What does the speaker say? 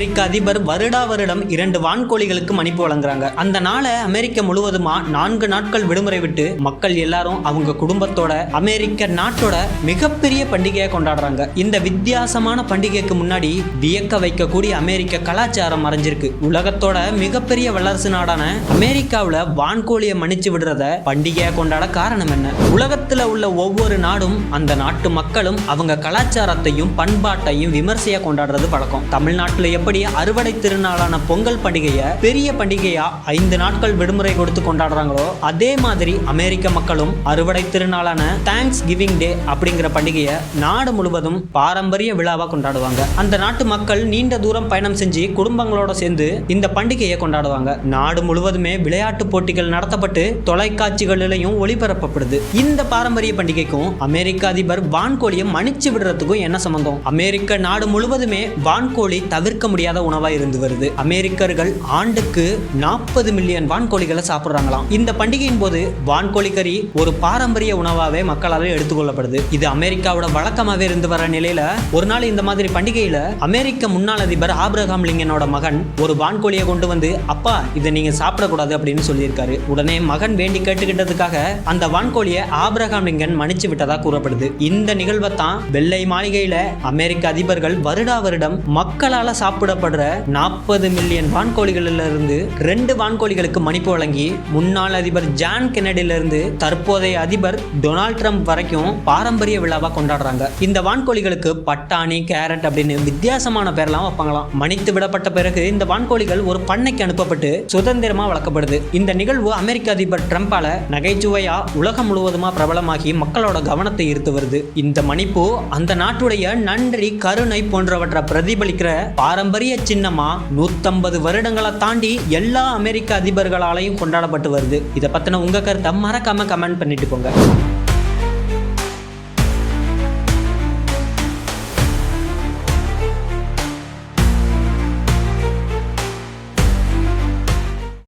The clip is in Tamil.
அமெரிக்க அதிபர் வருடா வருடம் இரண்டு வான்கோழிகளுக்கு மன்னிப்பு வழங்குறாங்க. அந்த நாளை அமெரிக்க முழுவதுமா நான்கு நாட்கள் விடுமுறை விட்டு மக்கள் எல்லாரும் அவங்க குடும்பத்தோட அமெரிக்க நாட்டோட மிகப்பெரிய பண்டிகையை கொண்டாடுறாங்க. இந்த வித்தியாசமான பண்டிகைக்கு முன்னாடி வியக்க வைக்கக்கூடிய அமெரிக்க கலாச்சாரம் மறைஞ்சிருக்கு. உலகத்தோட மிகப்பெரிய வல்லரசு நாடான அமெரிக்காவில் வான்கோழியை மன்னிச்சு விடுறத பண்டிகையை கொண்டாட காரணம் என்ன? உலகத்தில் உள்ள ஒவ்வொரு நாடும் அந்த நாட்டு மக்களும் அவங்க கலாச்சாரத்தையும் பண்பாட்டையும் விமர்சையாக கொண்டாடுறது வழக்கம். தமிழ்நாட்டில் எப்படி அறுவடை திருநாளான பொங்கல் பண்டிகையை பெரிய பண்டிகையா ஐந்து நாட்கள் விடுமுறை கொடுத்து கொண்டாடுறாங்களோ அதே மாதிரி அமெரிக்க மக்களும் அறுவடை திருநாளான தேங்க்ஸ் கிவிங் டே அப்படிங்கிற பண்டிகையை நாடு முழுவதும் பாரம்பரிய விழாவா கொண்டாடுவாங்க. அந்த நாட்டு மக்கள் நீண்ட தூரம் பயணம் செஞ்சு குடும்பங்களோட சேர்ந்து இந்த பண்டிகையை கொண்டாடுவாங்க. நாடு முழுவதுமே விளையாட்டு போட்டிகள் நடத்தப்பட்டு தொலைக்காட்சிகளிலையும் ஒளிபரப்பப்படுது. இந்த பாரம்பரிய பண்டிகைக்கும் அமெரிக்க அதிபர் வான்கோழியை மன்னிச்சு விடுறதுக்கும் என்ன சம்பந்தம்? அமெரிக்க நாடு முழுவதுமே வான்கோழி தவிர்க்க முடியாத உணவா இருந்து வருது. அமெரிக்கர்கள் ஆண்டுக்கு நாற்பது மில்லியன் வான்கோழிகளை சாப்பிடுறாங்களாம். இந்த பண்டிகையின் போது வான்கோழி கறி ஒரு பாரம்பரிய உணவாவே மக்களால் எடுத்துக்கொள்ளப்படுது. இது அமெரிக்காவோட வழக்கமாவே இருந்து வர நிலையில ஒரு நாள் இந்த மாதிரி பண்டிகையில அமெரிக்க முன்னாள் அதிபர் ஆப்ரஹாம் லிங்கனோட மகன் ஒரு வான்கோழியை கொண்டு வந்து அப்பா இதை நீங்க சாப்பிடக்கூடாது அப்படின்னு சொல்லியிருக்காரு. உடனே மகன் வேண்டி கேட்டுக்கிட்டதுக்காக அந்த வான்கோழியை ஆப்ரஹாம் லிங்கன் மன்னிச்சு விட்டதா கூறப்படுது. இந்த நிகழ்வை தான் வெள்ளை மாளிகையில அமெரிக்க அதிபர்கள் வருடா வருடம் மக்களால் சாப்பிட சாப்பிடப்படுற நாற்பது மில்லியன் வான்கோழிகளில் இருந்து ரெண்டு வான்கோழிகளுக்கு மன்னிப்பு வழங்கி முன்னாள் அதிபர் ஜான் கெனடில இருந்து தற்போதைய அதிபர் டொனால்ட் ட்ரம்ப் வரைக்கும் பாரம்பரிய விழாவா கொண்டாடுறாங்க. இந்த வான்கோழிகளுக்கு பட்டாணி கேரட் அப்படின்னு வித்தியாசமான பேரெல்லாம் வைப்பாங்களாம். மன்னித்து விடப்பட்ட பிறகு இந்த வான்கோழிகள் ஒரு பண்ணைக்கு அனுப்பப்பட்டு சுதந்திரமா வளர்க்கப்படுது. இந்த நிகழ்வு அமெரிக்க அதிபர் ட்ரம்பால நகைச்சுவையா உலகம் முழுவதுமா பிரபலமாகி மக்களோட கவனத்தை ஈர்த்து வருது. இந்த மன்னிப்பு அந்த நாட்டுடைய நன்றி கருணை போன்றவற்றை பிரதிபலிக்கிற பாரம்பரிய பாரம்பரிய சின்னமா நூத்தம்பது வருடங்களை தாண்டி எல்லா அமெரிக்க அதிபர்களாலையும் கொண்டாடப்பட்டு வருது. இதை பத்தின உங்க கருத்தை மறக்காம கமெண்ட் பண்ணிட்டு போங்க.